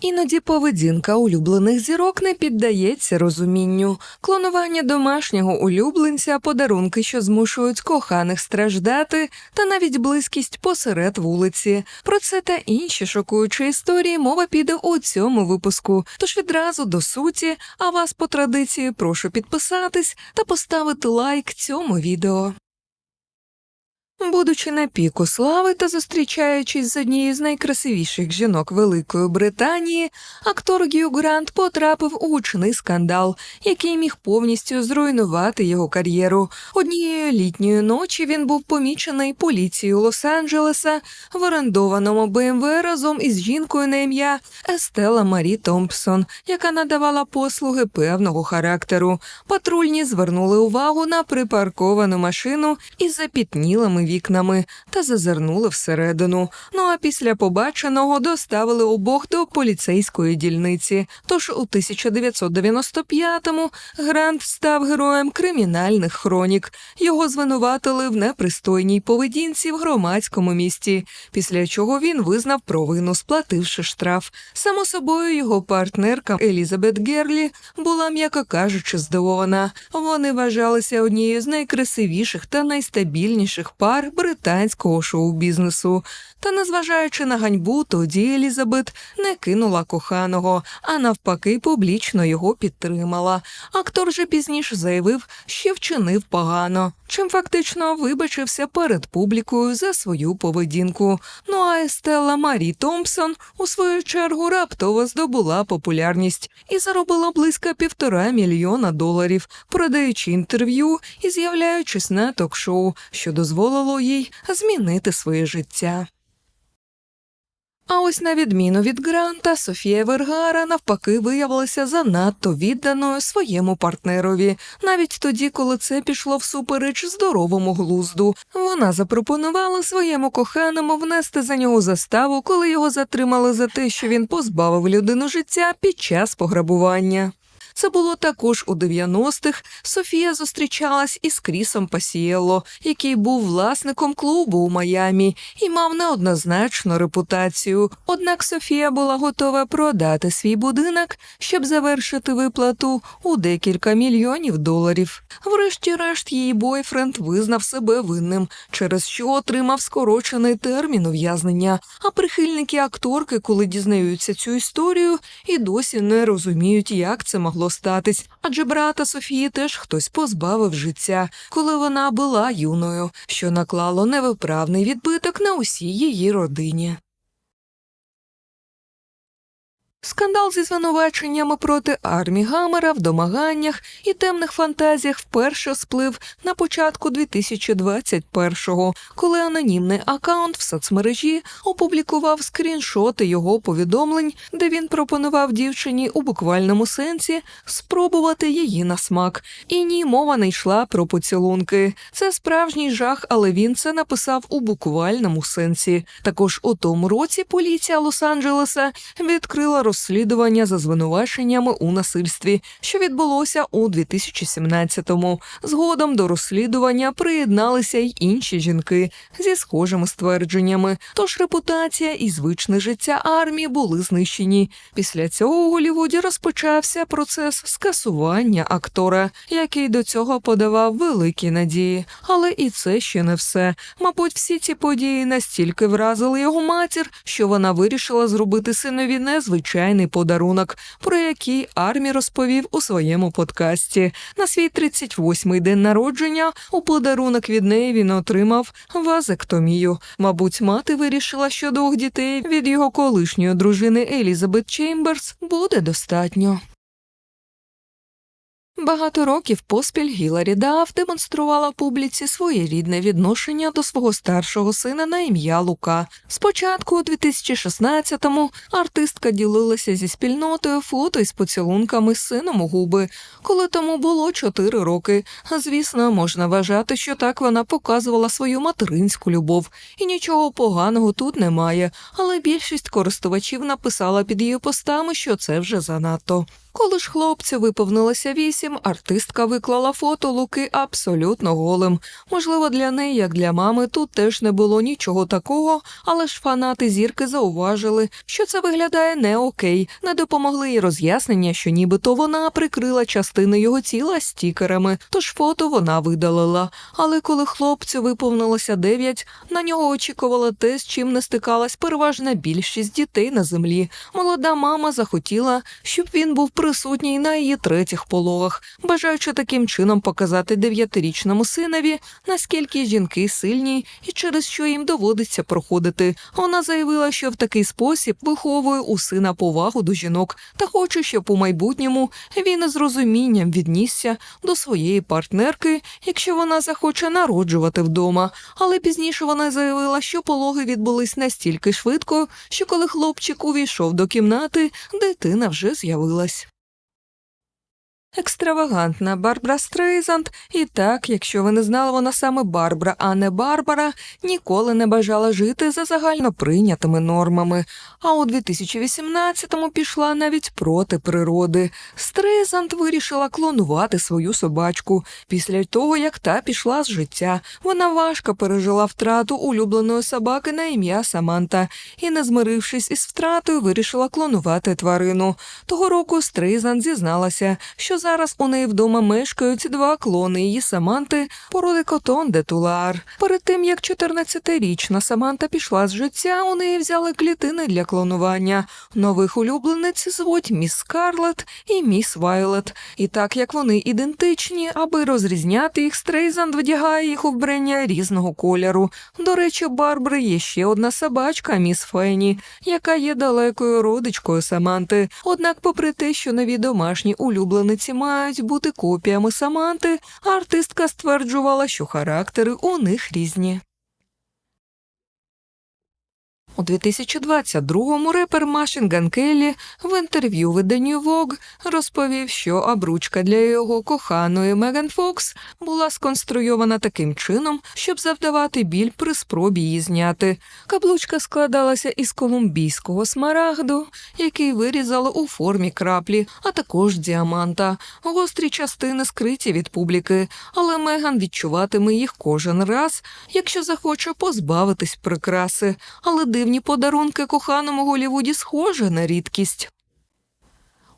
Іноді поведінка улюблених зірок не піддається розумінню. Клонування домашнього улюбленця, подарунки, що змушують коханих страждати, та навіть близькість посеред вулиці. Про це та інші шокуючі історії мова піде у цьому випуску. Тож відразу до суті, а вас по традиції прошу підписатись та поставити лайк цьому відео. Будучи на піку слави та зустрічаючись з однією з найкрасивіших жінок Великої Британії, актор Гью Грант потрапив у гучний скандал, який міг повністю зруйнувати його кар'єру. Однієї літньої ночі він був помічений поліцією Лос-Анджелеса в орендованому БМВ разом із жінкою на ім'я Естела Марі Томпсон, яка надавала послуги певного характеру. Патрульні звернули увагу на припарковану машину із запітнілими вікнами та зазирнули всередину. Ну а після побаченого доставили обох до поліцейської дільниці. Тож у 1995-му Грант став героєм кримінальних хронік. Його звинуватили в непристойній поведінці в громадському місті, після чого він визнав провину, сплативши штраф. Само собою, його партнерка Елізабет Герлі була, м'яко кажучи, здивована. Вони вважалися однією з найкрасивіших та найстабільніших пар британського шоу-бізнесу. Та, незважаючи на ганьбу, тоді Елізабет не кинула коханого, а навпаки, публічно його підтримала. Актор же пізніше заявив, що вчинив погано, чим фактично вибачився перед публікою за свою поведінку. Ну а Естелла Марі Томпсон у свою чергу раптово здобула популярність і заробила близько півтора мільйона доларів, продаючи інтерв'ю і з'являючись на ток-шоу, що дозволило їй змінити своє життя. А ось на відміну від Гранта, Софія Вергара навпаки виявилася занадто відданою своєму партнерові, навіть тоді, коли це пішло всупереч здоровому глузду. Вона запропонувала своєму коханому внести за нього заставу, коли його затримали за те, що він позбавив людину життя під час пограбування. Це було також у 90-х. Софія зустрічалась із Крісом Пасієло, який був власником клубу у Майамі і мав неоднозначну репутацію. Однак Софія була готова продати свій будинок, щоб завершити виплату у декілька мільйонів доларів. Врешті-решт, її бойфренд визнав себе винним, через що отримав скорочений термін ув'язнення. А прихильники акторки, коли дізнаються цю історію, і досі не розуміють, як це могло статись, адже брата Софії теж хтось позбавив життя, коли вона була юною, що наклало невиправний відбиток на усій її родині. Скандал зі звинуваченнями проти армії Гамера в домаганнях і темних фантазіях вперше сплив на початку 2021-го, коли анонімний акаунт в соцмережі опублікував скріншоти його повідомлень, де він пропонував дівчині у буквальному сенсі спробувати її на смак. І ні, мова не йшла про поцілунки. Це справжній жах, але він це написав у буквальному сенсі. Також у тому році поліція Лос-Анджелеса відкрила розслідування за звинуваченнями у насильстві, що відбулося у 2017-му. Згодом до розслідування приєдналися й інші жінки зі схожими ствердженнями. Тож репутація і звичне життя армії були знищені. Після цього у Голлівуді розпочався процес скасування актора, який до цього подавав великі надії. Але і це ще не все. Мабуть, всі ці події настільки вразили його матір, що вона вирішила зробити синові незвичайний подарунок, про який Армі розповів у своєму подкасті. На свій 38-й день народження у подарунок від неї він отримав вазектомію. Мабуть, мати вирішила, що двох дітей від його колишньої дружини Елізабет Чеймберс буде достатньо. Багато років поспіль Гіларі Даф демонструвала публіці своєрідне відношення до свого старшого сина на ім'я Лука. Спочатку, у 2016-му, артистка ділилася зі спільнотою фото із поцілунками з сином у губи, коли тому було 4 роки. Звісно, можна вважати, що так вона показувала свою материнську любов, і нічого поганого тут немає. Але більшість користувачів написала під її постами, що це вже занадто. Коли ж хлопцю виповнилося вісім, артистка виклала фото Луки абсолютно голим. Можливо, для неї, як для мами, тут теж не було нічого такого, але ж фанати зірки зауважили, що це виглядає не окей, не допомогли й роз'яснення, що нібито вона прикрила частини його тіла стікерами, тож фото вона видалила. Але коли хлопцю виповнилося дев'ять, на нього очікувало те, з чим не стикалась переважна більшість дітей на землі. Молода мама захотіла, щоб він був присутній на її третіх пологах, бажаючи таким чином показати дев'ятирічному синові, наскільки жінки сильні і через що їм доводиться проходити. Вона заявила, що в такий спосіб виховує у сина повагу до жінок та хоче, щоб у майбутньому він із розумінням віднісся до своєї партнерки, якщо вона захоче народжувати вдома. Але пізніше вона заявила, що пологи відбулись настільки швидко, що коли хлопчик увійшов до кімнати, дитина вже з'явилась. Екстравагантна Барбара Стрейзанд, і так, якщо ви не знали, вона саме Барбара, а не Барбара, ніколи не бажала жити за загально прийнятими нормами. А у 2018-му пішла навіть проти природи. Стрейзанд вирішила клонувати свою собачку. Після того, як та пішла з життя, вона важко пережила втрату улюбленої собаки на ім'я Саманта і, не змирившись із втратою, вирішила клонувати тварину. Того року Стрейзанд зізналася, що зараз у неї вдома мешкають два клони її Саманти породи Котон де Тулар. Перед тим як 14-річна Саманта пішла з життя, у неї взяли клітини для клонування. Нових улюблениць звуть міс Скарлет і міс Вайлет. І так як вони ідентичні, аби розрізняти їх, Стрейзанд вдягає їх у вбрання різного кольору. До речі, у Барбари є ще одна собачка, міс Фені, яка є далекою родичкою Саманти. Однак, попри те, що нові домашні улюблениці мають бути копіями Саманти, артистка стверджувала, що характери у них різні. У 2022-му репер Машинган Келлі в інтерв'ю виданню Vogue розповів, що обручка для його коханої Меган Фокс була сконструйована таким чином, щоб завдавати біль при спробі її зняти. Каблучка складалася із колумбійського смарагду, який вирізали у формі краплі, а також діаманта. Гострі частини скриті від публіки, але Меган відчуватиме їх кожен раз, якщо захоче позбавитись прикраси. Але дивні подарунки коханому Голівуді схожі на рідкість.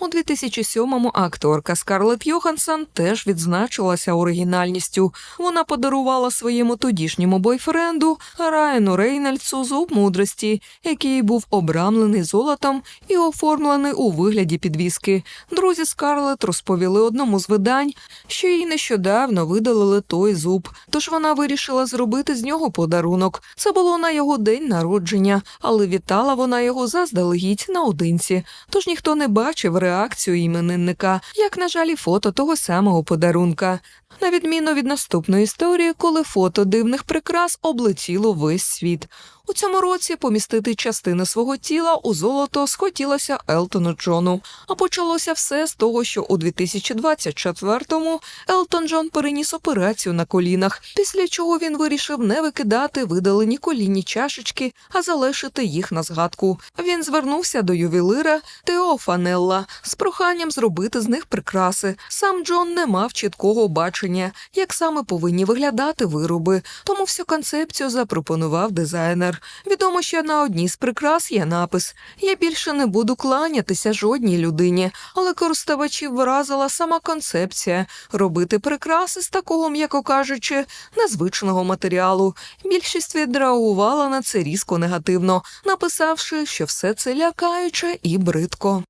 У 2007-му акторка Скарлетт Йоханссон теж відзначилася оригінальністю. Вона подарувала своєму тодішньому бойфренду Райану Рейнольдсу зуб мудрості, який був обрамлений золотом і оформлений у вигляді підвіски. Друзі Скарлетт розповіли одному з видань, що їй нещодавно видалили той зуб, тож вона вирішила зробити з нього подарунок. Це було на його день народження, але вітала вона його заздалегідь наодинці, тож ніхто не бачив реакцію іменинника, як, на жаль, і фото того самого подарунка. На відміну від наступної історії, коли фото дивних прикрас облетіло весь світ. У цьому році помістити частини свого тіла у золото схотілося Елтону Джону. А почалося все з того, що у 2024-му Елтон Джон переніс операцію на колінах, після чого він вирішив не викидати видалені колінні чашечки, а залишити їх на згадку. Він звернувся до ювелира Тео Фанелла з проханням зробити з них прикраси. Сам Джон не мав чіткого бачення, як саме повинні виглядати вироби, тому всю концепцію запропонував дизайнер. Відомо, що на одній з прикрас є напис: Я більше не буду кланятися жодній людині, але користувачів вразила сама концепція робити прикраси з такого, м'яко кажучи, незвичного матеріалу. Більшість відреагувала на це різко негативно, написавши, що все це лякаюче і бридко.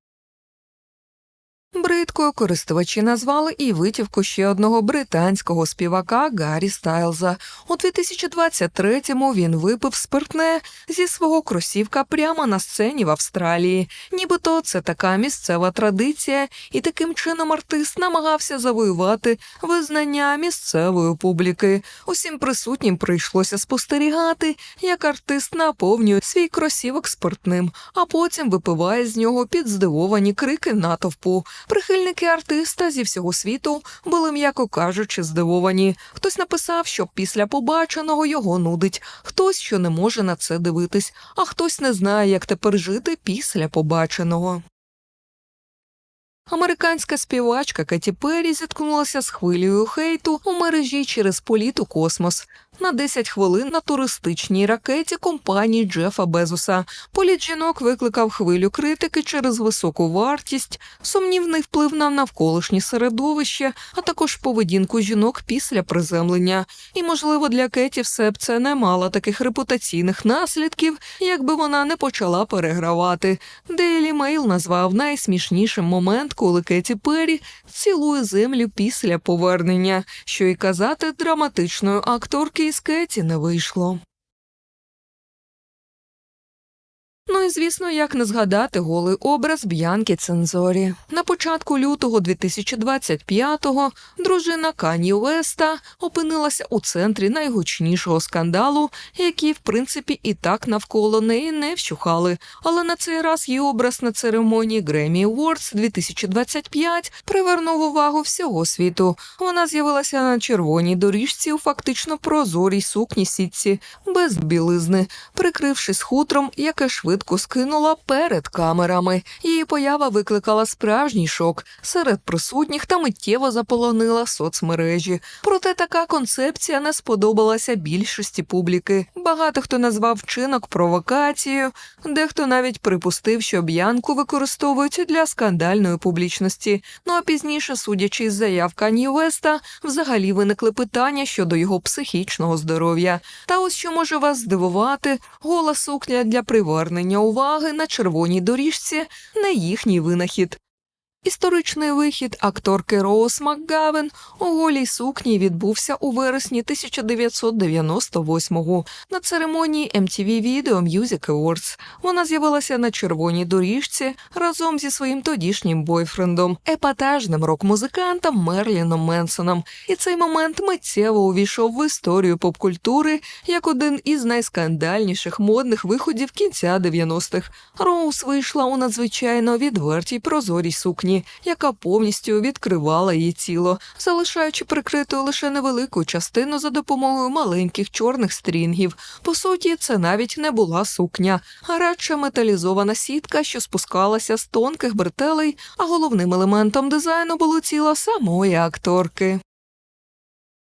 Бридкою користувачі назвали і витівку ще одного британського співака Гаррі Стайлза. У 2023-му він випив спиртне зі свого кросівка прямо на сцені в Австралії. Нібито це така місцева традиція, і таким чином артист намагався завоювати визнання місцевої публіки. Усім присутнім прийшлося спостерігати, як артист наповнює свій кросівок спиртним, а потім випиває з нього під здивовані крики натовпу. Прихильники артиста зі всього світу були, м'яко кажучи, здивовані. Хтось написав, що після побаченого його нудить, хтось, що не може на це дивитись, а хтось не знає, як тепер жити після побаченого. Американська співачка Кеті Перрі зіткнулася з хвилею хейту у мережі через політ у космос. На 10 хвилин на туристичній ракеті компанії Джефа Безоса. Політ жінок викликав хвилю критики через високу вартість, сумнівний вплив на навколишнє середовище, а також поведінку жінок після приземлення. І, можливо, для Кеті все б це не мало таких репутаційних наслідків, якби вона не почала перегравати. Daily Mail назвав найсмішнішим момент, коли Кеті Перрі цілує землю після повернення, що й казати драматичної акторки із Кеті не вийшло. Ну і звісно, як не згадати голий образ Б'янки Цензорі. На початку лютого 2025-го дружина Кані Уеста опинилася у центрі найгучнішого скандалу, який, в принципі, і так навколо неї не вщухали. Але на цей раз її образ на церемонії Grammy Awards 2025 привернув увагу всього світу. Вона з'явилася на червоній доріжці у фактично прозорій сукні сітці, без білизни, прикрившись хутром, яке швидко скинула перед камерами. Її поява викликала справжній шок серед присутніх та миттєво заполонила соцмережі. Проте така концепція не сподобалася більшості публіки. Багато хто назвав вчинок провокацією, дехто навіть припустив, що б'янку використовують для скандальної публічності. Ну а пізніше, судячи із заяв Кані Веста, взагалі виникли питання щодо його психічного здоров'я. Та ось що може вас здивувати, гола сукня для привернення уваги на червоній доріжці не їхній винахід. Історичний вихід акторки Роуз Макгавен у голій сукні відбувся у вересні 1998-го на церемонії MTV Video Music Awards. Вона з'явилася на червоній доріжці разом зі своїм тодішнім бойфрендом, епатажним рок-музикантом Мерліном Менсоном. І цей момент миттєво увійшов в історію попкультури як один із найскандальніших модних виходів кінця 90-х. Роуз вийшла у надзвичайно відвертій прозорій сукні яка повністю відкривала її тіло, залишаючи прикритою лише невелику частину за допомогою маленьких чорних стрінгів. По суті, це навіть не була сукня, а радше металізована сітка, що спускалася з тонких бретелей, а головним елементом дизайну було тіло самої акторки.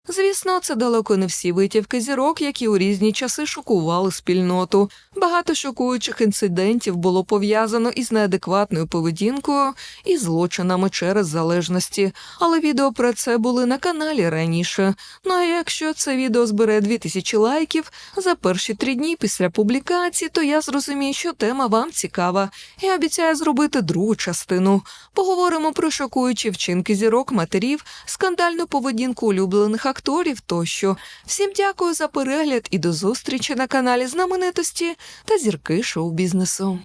Звісно, це далеко не всі витівки зірок, які у різні часи шокували спільноту. Багато шокуючих інцидентів було пов'язано із неадекватною поведінкою і злочинами через залежності. Але відео про це були на каналі раніше. Ну а якщо це відео збере 2000 лайків за перші три дні після публікації, то я зрозумію, що тема вам цікава, і обіцяю зробити другу частину. Поговоримо про шокуючі вчинки зірок, матерів, скандальну поведінку улюблених акторів тощо. Всім дякую за перегляд і до зустрічі на каналі знаменитості та зірки шоу-бізнесу.